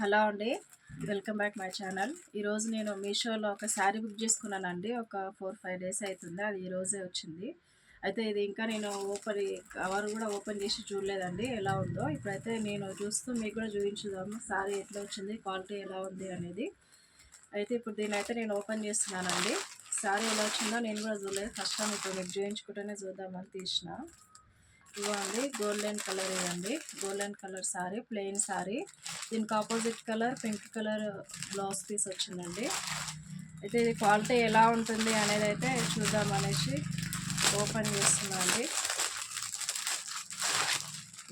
Hello అండి. Welcome back my channel. ఈరోజు నేను మీషోలో ఒక శారీ బుక్ చేసుకున్నానండి. ఒక ఫోర్ ఫైవ్ డేస్ అవుతుంది అది ఈరోజే వచ్చింది. అయితే ఇది ఇంకా నేను ఓపెన్ కవర్ కూడా ఓపెన్ చేసి చూడలేదండి. ఎలా ఉందో. ఇప్పుడైతే నేను చూస్తూ మీకు కూడా చూపించుదాము. శారీ ఎట్లా వచ్చింది క్వాలిటీ ఎలా ఉంది అనేది. అయితే ఇప్పుడు దీని అయితే నేను ఓపెన్ చేస్తున్నానండి. శారీ ఎలా వచ్చిందో నేను కూడా చూడలేదు. ఫస్ట్ టైం ఇప్పుడు మీకు చూపించుకుంటేనే చూద్దామని తీసిన. ఇవ్వండి. గోల్డెన్ కలర్ ఇవ్వండి. Golden colour sari plain sari. దీనికి opposite colour pink colour blouse piece వచ్చిందండి. అయితే ఇది క్వాలిటీ ఎలా ఉంటుంది అనేది అయితే చూద్దాం అనేసి ఓపెన్ చేస్తున్నాండి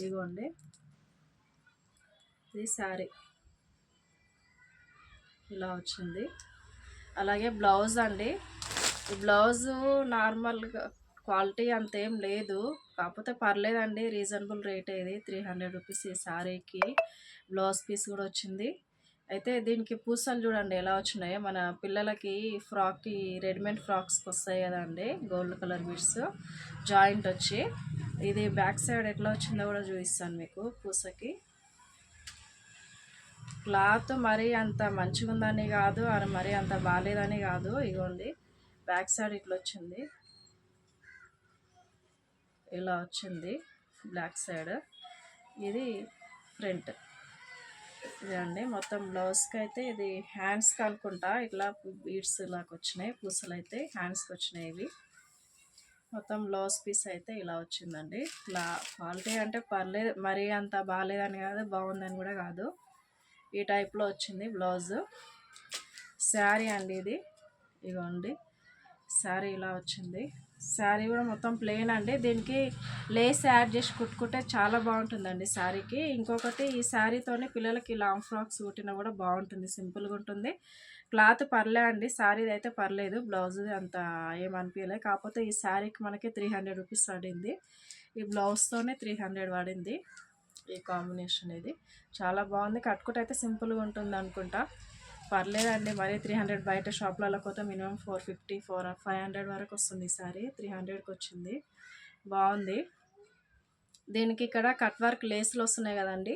ఇదిగోండి. ఇది శారీ ఇలా వచ్చింది. అలాగే బ్లౌజ్ అండి. ఈ బ్లౌజు నార్మల్గా క్వాలిటీ అంతేం లేదు. కాకపోతే పర్లేదండి. రీజనబుల్ రేట్ ఇది. త్రీ హండ్రెడ్ రూపీస్ ఈ శారీకి బ్లౌజ్ పీస్ కూడా వచ్చింది. అయితే దీనికి పూసలు చూడండి ఎలా వచ్చినాయో. మన పిల్లలకి ఫ్రాక్కి రెడీమేడ్ ఫ్రాక్స్కి వస్తాయి కదండి. Gold colour bids. జాయింట్ వచ్చి. ఇది బ్యాక్ సైడ్ ఎట్లా వచ్చిందో కూడా చూపిస్తాను మీకు పూసకి. క్లాత్ మరీ అంత మంచిగా ఉందని కాదు. అది మరీ అంత బాగాలేదని కాదు. ఇగోండి. బ్యాక్ సైడ్ ఇట్లా వచ్చింది. ఇలా వచ్చింది బ్లాక్ సైడ్. ఇది ఫ్రంట్. ఇదండి మొత్తం బ్లౌజ్కి అయితే ఇది హ్యాండ్స్కి అనుకుంటా ఇట్లా బీడ్స్ ఇలాగ వచ్చినాయి పూసలు అయితే హ్యాండ్స్కి వచ్చినాయి ఇవి. మొత్తం బ్లౌజ్ పీస్ అయితే ఇలా వచ్చిందండి. ఇలా క్వాలిటీ అంటే పర్లేదు మరీ అంత బాగాలేదని కాదు బాగుందని కూడా కాదు. ఈ టైప్లో వచ్చింది బ్లౌజ్. శారీ అండి ఇది. ఇగోండి. శారీ ఇలా వచ్చింది. శారీ కూడా మొత్తం ప్లెయిన్ అండి. దీనికి లేస్ యాడ్ చేసి కుట్టుకుంటే చాలా బాగుంటుందండి శారీకి. ఇంకొకటి ఈ శారీతోనే పిల్లలకి లాంగ్ ఫ్రాక్స్ కుట్టినా కూడా బాగుంటుంది. సింపుల్గా ఉంటుంది. క్లాత్ పర్లే అండి. శారీ అయితే పర్లేదు. బ్లౌజ్ అంత ఏమనిపించలేదు కాకపోతే ఈ శారీకి మనకి త్రీ హండ్రెడ్ రూపీస్ పడింది. ఈ బ్లౌజ్తోనే త్రీ హండ్రెడ్ పడింది. ఈ కాంబినేషన్ ఇది. చాలా బాగుంది. కట్టుకుంటే అయితే సింపుల్గా ఉంటుంది అనుకుంటా. పర్లేదండి. మరి త్రీ హండ్రెడ్ బయట షాప్లలో కొత్త minimum four fifty four five hundred వరకు వస్తుంది ఈసారి త్రీ హండ్రెడ్కి వచ్చింది. బాగుంది. దీనికి ఇక్కడ కట్ వర్క్ లేస్లు వస్తున్నాయి కదండి.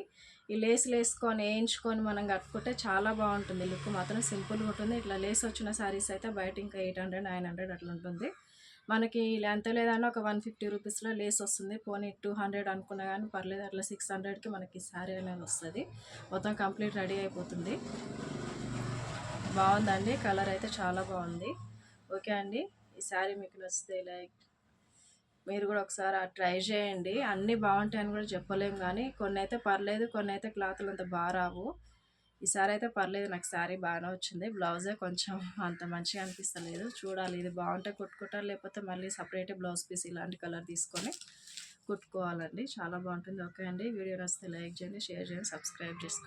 ఈ లేసులు వేసుకొని వేయించుకొని మనం కట్టుకుంటే చాలా బాగుంటుంది. లుక్ మాత్రం సింపుల్గా ఉంటుంది. ఇట్లా లేస్ వచ్చిన శారీస్ అయితే బయట ఇంకా ఎయిట్ హండ్రెడ్ నైన్ హండ్రెడ్ అట్లా ఉంటుంది. మనకి ఎంత లేదన్నా ఒక వన్ ఫిఫ్టీ రూపీస్లో లేస్ వస్తుంది. పోనీ టూ హండ్రెడ్ అనుకున్నా కానీ పర్లేదు. అట్లా సిక్స్ హండ్రెడ్కి మనకి శారీ అనేది వస్తుంది. మొత్తం కంప్లీట్ రెడీ అయిపోతుంది. బాగుందండి. కలర్ అయితే చాలా బాగుంది. ఓకే అండి. ఈ శారీ మీకు నచ్చితే లైక్ మీరు కూడా ఒకసారి ట్రై చేయండి. అన్నీ బాగుంటాయని కూడా చెప్పలేము కానీ కొన్ని అయితే పర్లేదు కొన్ని అయితే క్లాత్లు అంత బాగా రావు. ఈసారి అయితే పర్లేదు నాకు శారీ బాగానే వచ్చింది. బ్లౌజే కొంచెం అంత మంచిగా అనిపిస్తలేదు. చూడాలి ఇది బాగుంటే కుట్టుకుంటారు లేకపోతే మళ్ళీ సపరేట్ బ్లౌజ్ పీస్ ఇలాంటి కలర్ తీసుకొని కుట్టుకోవాలండి. చాలా బాగుంటుంది. ఓకే అండి. వీడియో నచ్చితే లైక్ చేయండి షేర్ చేయండి సబ్స్క్రైబ్ చేసుకోండి.